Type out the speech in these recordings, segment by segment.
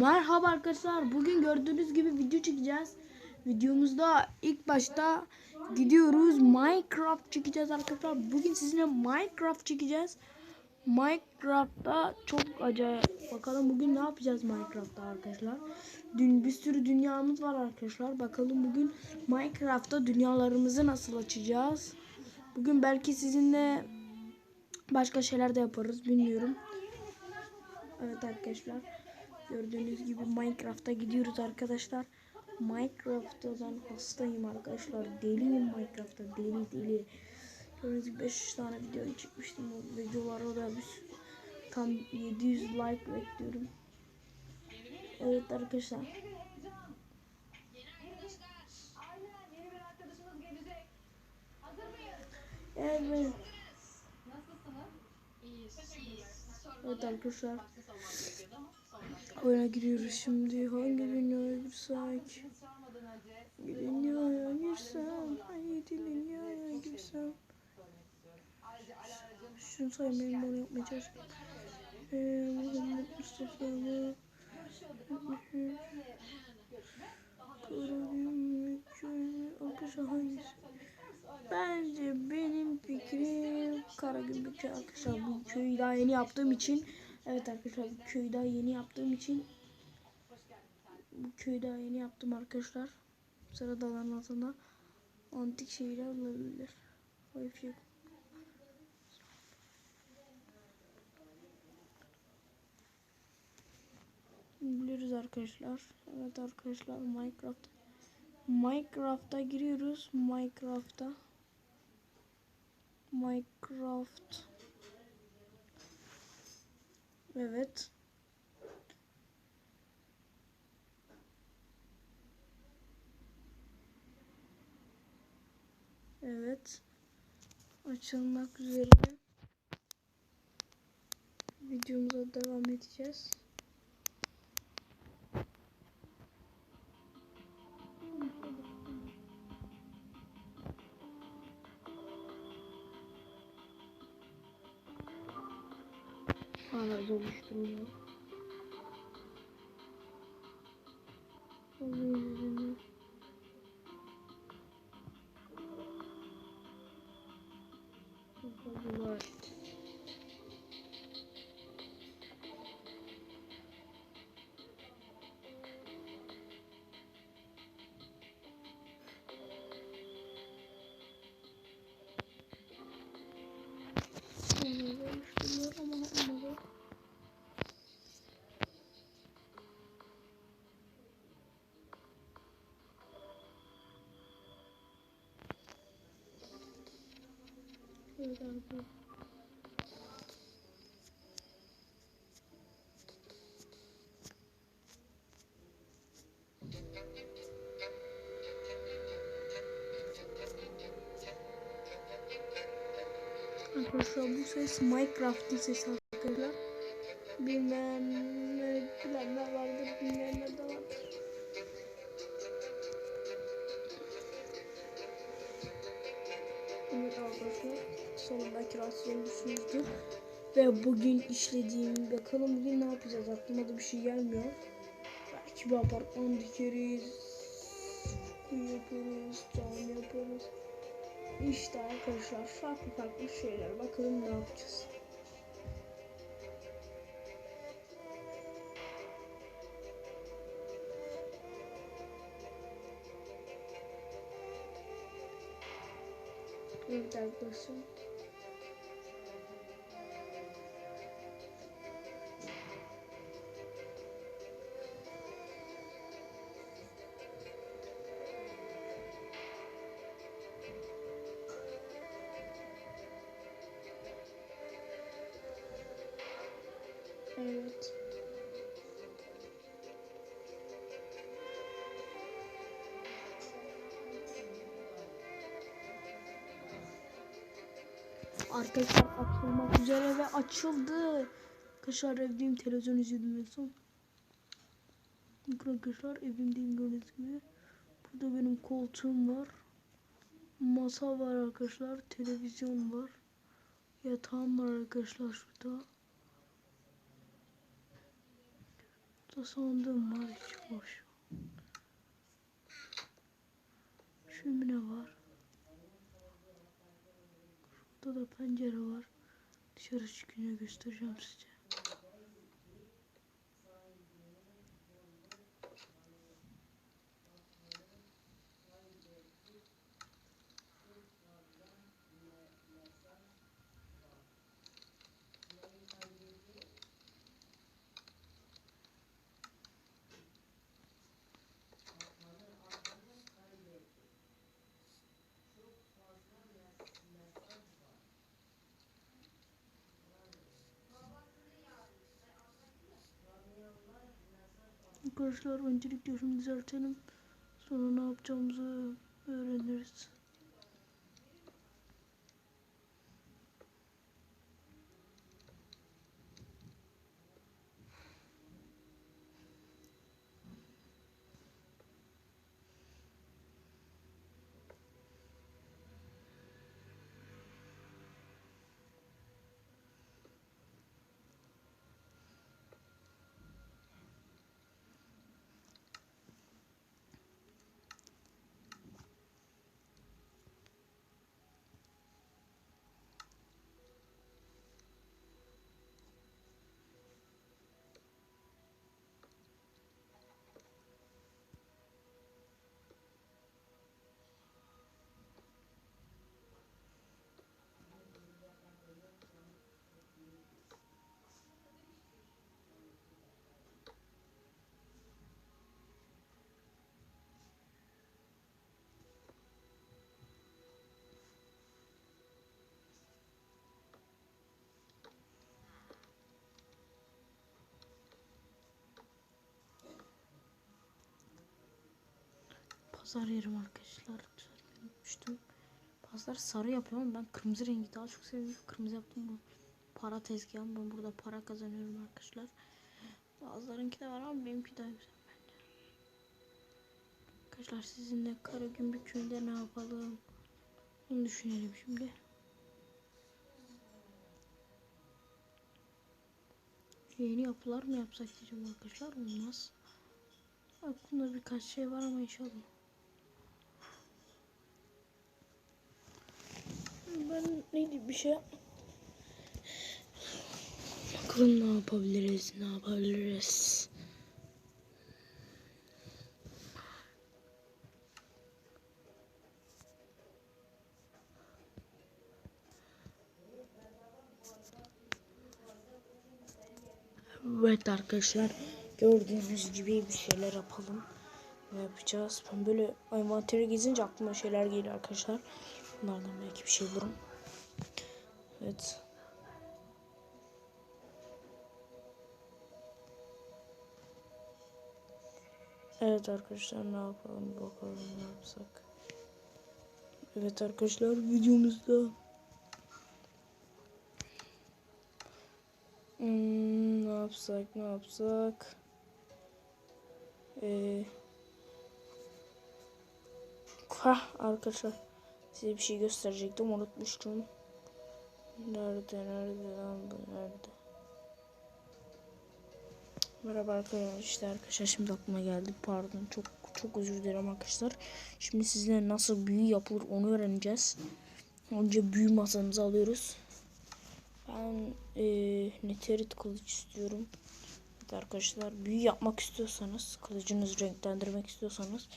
Merhaba arkadaşlar. Bugün gördüğünüz gibi video çekeceğiz. Videomuzda ilk başta gidiyoruz. Minecraft çekeceğiz arkadaşlar. Bugün sizinle Minecraft çekeceğiz. Minecraft'ta çok acayip. Bakalım bugün ne yapacağız Minecraft'ta arkadaşlar. Dün bir sürü dünyamız var arkadaşlar. Bakalım bugün Minecraft'ta dünyalarımızı nasıl açacağız. Bugün belki sizinle başka şeyler de yaparız bilmiyorum. Evet arkadaşlar. Gördüğünüz gibi Minecraft'a gidiyoruz arkadaşlar. Minecraft'ta ben hastayım arkadaşlar. Deliyim Minecraft'ta. Deli deli. Gördüğünüz gibi 5 tane video çekmiştim. O videolara da bir tam 700 like bekliyorum. Evet arkadaşlar. Evet. Evet arkadaşlar. Oyuna giriyoruz şimdi. Hangi dünyaya girsek? Dünyaya girsem. Hangi dünyaya girsem? Şunu saymayın bunu yapmaya çalıştım. Eee Muhammed Mustafa mı? Arkadaşlar hangisi? Bence benim fikrim Karagümrük arkadaşlar. Bu köyü daha yeni yaptığım için evet arkadaşlar bu köyü daha yeni yaptığım için bu köyü daha yeni yaptım arkadaşlar. Sıra dağların altında antik şeyler olabilir. Wi-Fi biliyoruz arkadaşlar. Evet arkadaşlar Minecraft. Minecraft'a giriyoruz. Minecraft'a Minecraft. Evet. Evet. Açılmak üzere. Videomuza devam edeceğiz. Bunlar. Oluşturuyor ama ses Minecraft'ın sesi arkadaşlar. Bilmem bilenler vardır, bilmeyenler de vardır. Evet arkadaşlar sonunda kirasını düşünürdüm. Ve bugün işlediğim bakalım bugün ne yapacağız aklıma da bir şey gelmiyor. Belki bir apartman dikeriz. Yaparız, cami yaparız. İşte arkadaşlar farklı farklı şeyler bakalım ne yapacağız. Evet arkadaşlar. Arkadaşlar açılmak üzere ve açıldı. Arkadaşlar evdeyim televizyon izliyordum en son. Arkadaşlar evimdeyim gördüğünüz gibi. Burada benim koltuğum var. Masa var arkadaşlar. Televizyon var. Yatağım var arkadaşlar şurada. Burada sandığım var hiç boş. Şömine var. Var. Dışarı çıkınca göstereceğim size. Arkadaşlar öncelikle şunu düzeltelim. Sonra ne yapacağımızı öğreniriz. Pazar yerim arkadaşlar. Unutmuştum. Pazar sarı yapıyorum ama ben kırmızı rengi daha çok seviyorum. Kırmızı yaptım bu. Para tezgahım. Ben burada para kazanıyorum arkadaşlar. Bazılarınki de var ama benimki daha güzel. Arkadaşlar sizinle Karagümrük köyünde ne yapalım? Bunu düşünelim şimdi. Yeni yapılar mı yapsak diyeceğim arkadaşlar. Olmaz. Aklımda birkaç şey var ama inşallah. Ben neydi bir şey. Bakalım ne yapabiliriz, ne yapabiliriz. Evet arkadaşlar gördüğünüz gibi bir şeyler yapalım. Ne yapacağız? Ben böyle envanteri gezince aklıma şeyler geliyor arkadaşlar. Bunlardan belki bir şey bulurum. Evet. Evet arkadaşlar ne yapalım bakalım ne yapsak. Evet arkadaşlar videomuzda Hmm, ne yapsak ne yapsak ee, Hah arkadaşlar size bir şey gösterecektim unutmuştum. Nerede nerede lan bu nerede? Merhaba arkadaşlar işte arkadaşlar şimdi aklıma geldi pardon çok çok özür dilerim arkadaşlar. Şimdi sizinle nasıl büyü yapılır onu öğreneceğiz. Önce büyü masamızı alıyoruz. Ben e, neterit kılıç istiyorum. Evet arkadaşlar büyü yapmak istiyorsanız kılıcınızı renklendirmek istiyorsanız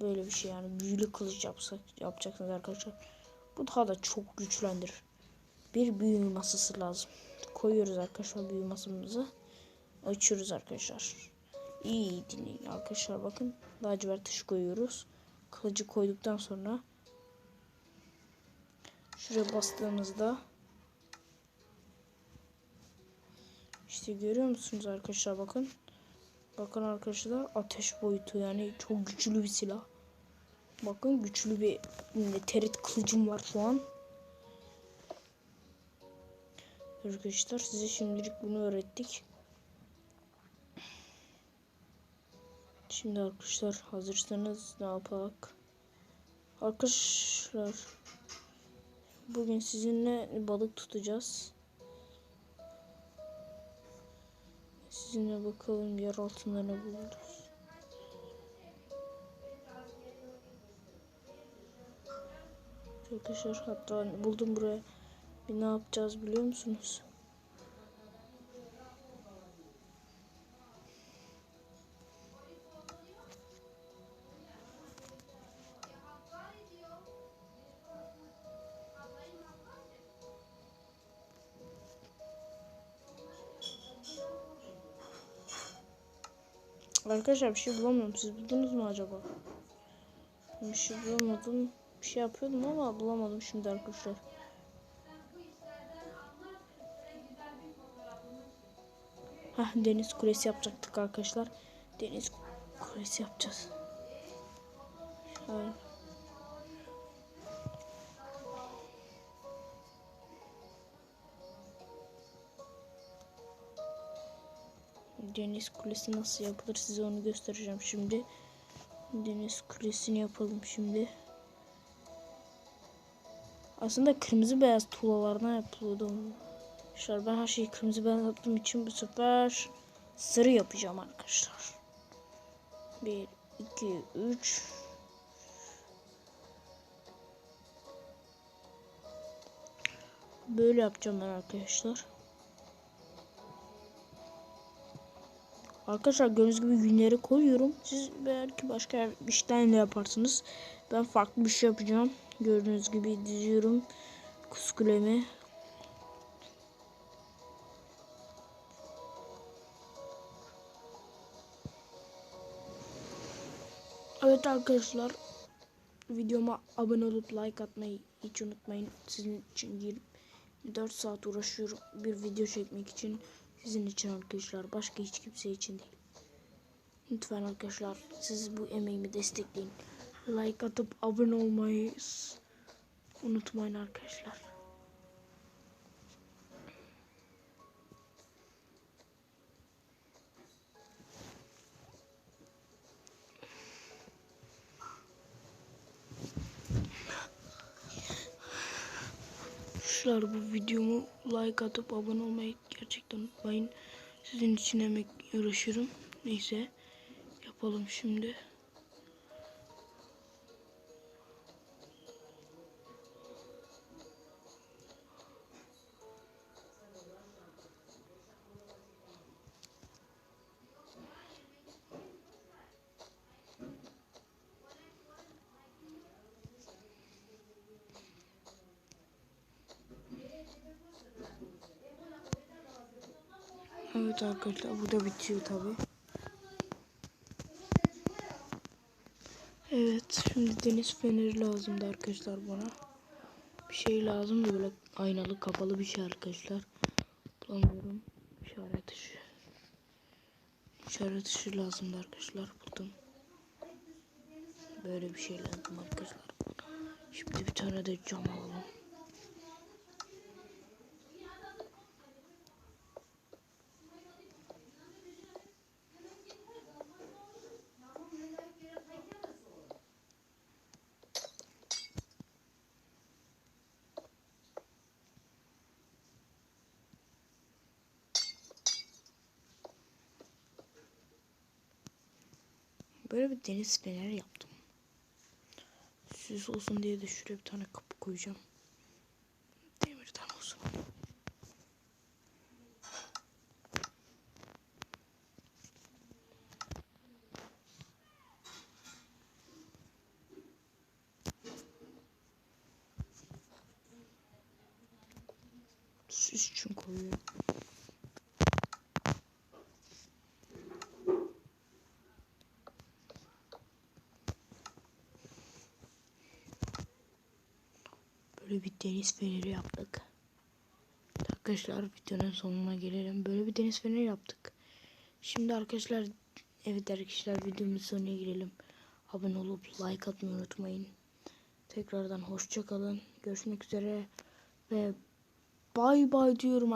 böyle bir şey yani büyülü kılıç yapsak yapacaksınız arkadaşlar. Bu daha da çok güçlendirir. Bir büyü masası lazım. Koyuyoruz arkadaşlar büyü masamızı. Açıyoruz arkadaşlar. İyi dinleyin arkadaşlar bakın. Lacivert taşı koyuyoruz. Kılıcı koyduktan sonra şuraya bastığımızda işte görüyor musunuz arkadaşlar bakın. Bakın arkadaşlar ateş boyutu yani çok güçlü bir silah. Bakın güçlü bir terit kılıcım var şu an. Arkadaşlar size şimdilik bunu öğrettik. Şimdi arkadaşlar hazırsanız ne yapak? Arkadaşlar bugün sizinle balık tutacağız. Sizinle bakalım yer altında ne buluruz. Arkadaşlar hatta buldum buraya. Bir ne yapacağız biliyor musunuz? Arkadaşlar bir şey bulamıyorum. Siz buldunuz mu acaba? Bir şey bulamadım. Bir şey yapıyordum ama bulamadım şimdi arkadaşlar. Hah deniz kulesi yapacaktık arkadaşlar. Deniz kulesi yapacağız. Şöyle. Deniz kulesi nasıl yapılır size onu göstereceğim şimdi. Deniz kulesini yapalım şimdi. Aslında kırmızı beyaz tuğlalardan yapılıyordu. Arkadaşlar ben her şeyi kırmızı beyaz yaptığım için bu sefer sarı yapacağım arkadaşlar. 1, 2, 3 Böyle yapacağım ben arkadaşlar. Arkadaşlar gördüğünüz gibi günleri koyuyorum. Siz belki başka bir işten de yaparsınız. Ben farklı bir şey yapacağım. Gördüğünüz gibi diziyorum kuskulemi. Evet arkadaşlar videoma abone olup like atmayı hiç unutmayın. Sizin için 24 saat uğraşıyorum bir video çekmek için. Sizin için arkadaşlar. Başka hiç kimse için değil. Lütfen arkadaşlar siz bu emeğimi destekleyin. Like atıp abone olmayı unutmayın arkadaşlar. Arkadaşlar bu videomu like atıp abone olmayı gerçekten unutmayın. Sizin için emek uğraşıyorum. Neyse yapalım şimdi. Arkadaşlar bu da bitiyor tabi. Evet şimdi deniz feneri lazımdı arkadaşlar bana. Bir şey lazım böyle aynalı kapalı bir şey arkadaşlar. Bulamıyorum. İşaret ışığı. İşaret ışığı lazımdı arkadaşlar buldum. Böyle bir şey lazım arkadaşlar. Şimdi bir tane de cam alalım. Böyle bir deniz feneri yaptım. Süs olsun diye de şuraya bir tane kapı koyacağım. Demirden olsun. Süs için koyuyorum. Böyle bir deniz feneri yaptık. Arkadaşlar videonun sonuna gelelim. Böyle bir deniz feneri yaptık. Şimdi arkadaşlar evet arkadaşlar videomuzun sonuna girelim. Abone olup like atmayı unutmayın. Tekrardan hoşça kalın. Görüşmek üzere ve bay bay diyorum.